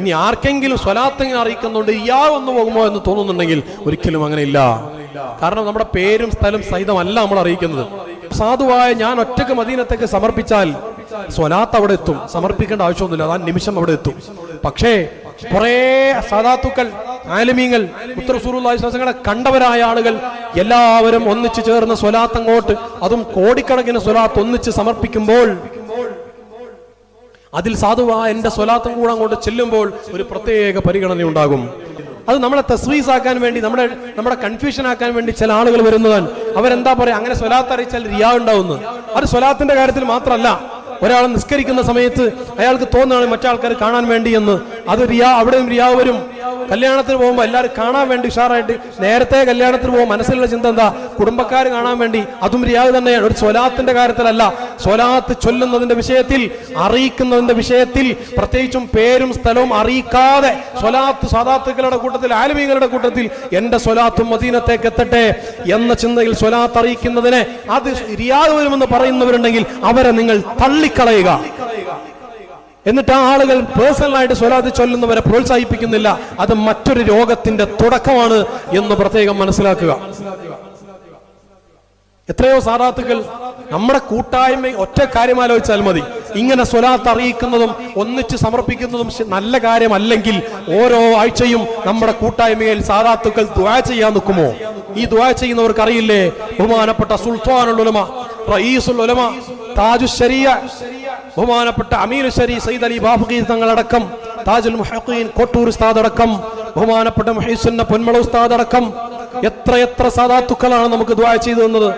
ഇനി ആർക്കെങ്കിലും സ്വലാത്തെങ്കിലും അറിയിക്കുന്നുണ്ട് ഇയാൾ വന്നു പോകുമോ എന്ന് തോന്നുന്നുണ്ടെങ്കിൽ ഒരിക്കലും അങ്ങനെ ഇല്ല കാരണം നമ്മുടെ പേരും സ്ഥലം സഹിതമല്ല നമ്മൾ അറിയിക്കുന്നത്. സാധുവായ ഞാൻ ഒറ്റയ്ക്ക് മദീനത്തേക്ക് സമർപ്പിച്ചാൽ സ്വലാത്ത് അവിടെ എത്തും. സമർപ്പിക്കേണ്ട ആവശ്യമൊന്നുമില്ല. ആ നിമിഷം അവിടെ എത്തും. പക്ഷേ കുറേ സാധാത്തുക്കൾ ആലിമീങ്ങൾ ഉത്തരസൂറുള്ള കണ്ടവരായ ആളുകൾ എല്ലാവരും ഒന്നിച്ചു ചേർന്ന് സ്വലാത്ത് അങ്ങോട്ട് അതും കോടിക്കണക്കിന് സ്വലാത്ത് ഒന്നിച്ച് സമർപ്പിക്കുമ്പോൾ അതിൽ സാധുവായ എന്റെ സ്വലാത്തും കൂടെ അങ്ങോട്ട് ചെല്ലുമ്പോൾ ഒരു പ്രത്യേക പരിഗണന ഉണ്ടാകും. അത് നമ്മളെ തസ്വീസ് ആക്കാൻ വേണ്ടി നമ്മുടെ നമ്മുടെ കൺഫ്യൂഷൻ ആക്കാൻ വേണ്ടി ചില ആളുകൾ വരുന്നതാണ് അവരെന്താ പറയാ അങ്ങനെ സ്വലാത്ത് അറിയിച്ചാൽ റിയാ ഉണ്ടാവുന്നു. അത് സ്വലാത്തിന്റെ കാര്യത്തിൽ മാത്രമല്ല ഒരാൾ നിസ്കരിക്കുന്ന സമയത്ത് അയാൾക്ക് തോന്നുകയാണ് മറ്റാൾക്കാർ കാണാൻ വേണ്ടി എന്ന്. അത് റിയാ അവിടെയും റിയാ വരും. കല്യാണത്തിന് പോകുമ്പോൾ എല്ലാവരും കാണാൻ വേണ്ടി ഉഷാറായിട്ട് നേരത്തെ കല്യാണത്തിന് പോകുമ്പോൾ മനസ്സിലുള്ള ചിന്ത എന്താ? കുടുംബക്കാർ കാണാൻ വേണ്ടി. അതും റിയാദ് തന്നെയാണ്. ഒരു സ്വലാത്തിന്റെ കാര്യത്തിലല്ല. സ്വലാത്ത് ചൊല്ലുന്നതിന്റെ വിഷയത്തിൽ അറിയിക്കുന്നതിന്റെ വിഷയത്തിൽ പ്രത്യേകിച്ചും പേരും സ്ഥലവും അറിയിക്കാതെ സ്വലാത്ത് സാദാത്തുക്കളുടെ കൂട്ടത്തിൽ ആലുമീകളുടെ കൂട്ടത്തിൽ എന്റെ സ്വലാത്തും മദീനത്തേക്ക് എത്തട്ടെ എന്ന ചിന്തയിൽ സ്വലാത്ത് അറിയിക്കുന്നതിനെ അത് റിയാദ് വരുമെന്ന് പറയുന്നവരുണ്ടെങ്കിൽ അവരെ നിങ്ങൾ തള്ളിക്കളയുക. എന്നിട്ട് ആ ആളുകൾ പേഴ്സണലായിട്ട് സ്വലാത്ത് ചൊല്ലുന്നവരെ പ്രോത്സാഹിപ്പിക്കുന്നില്ല. അത് മറ്റൊരു രോഗത്തിന്റെ തുടക്കമാണ് എന്ന് പ്രത്യേകം മനസ്സിലാക്കുക. എത്രയോ സാറാത്തുകൾ നമ്മുടെ കൂട്ടായ്മ ഒറ്റ കാര്യം ആലോചിച്ചാൽ മതി. ഇങ്ങനെ സ്വലാത്ത് അറിയിക്കുന്നതും ഒന്നിച്ച് സമർപ്പിക്കുന്നതും നല്ല കാര്യമല്ലെങ്കിൽ ഓരോ ആഴ്ചയും നമ്മുടെ കൂട്ടായ്മയിൽ സാറാത്തുക്കൾ ദ്വാ ചെയ്യാൻ നിൽക്കുമോ? ഈ ദ്വാ ചെയ്യുന്നവർക്ക് അറിയില്ലേ ബഹുമാനപ്പെട്ട സുൽത്താനുൽ ഉലമ റയീസുൽ ഉലമ താജു ശരിയ ബഹുമാനപ്പെട്ട അമീർ ശരി സയ്യിദ് അലി ബാഫുഖി തങ്ങളടക്കം താജുൽ മുഹഖീൻ കോട്ടൂർ ഉസ്താദ് അടക്കം ബഹുമാനപ്പെട്ട മുഹീസുന്ന പൊന്മള ഉസ്താദ് അടക്കം എത്ര എത്ര സാധാത്തുക്കളാണ് നമുക്ക് ദ്വാ ചെയ്തു തന്നത്.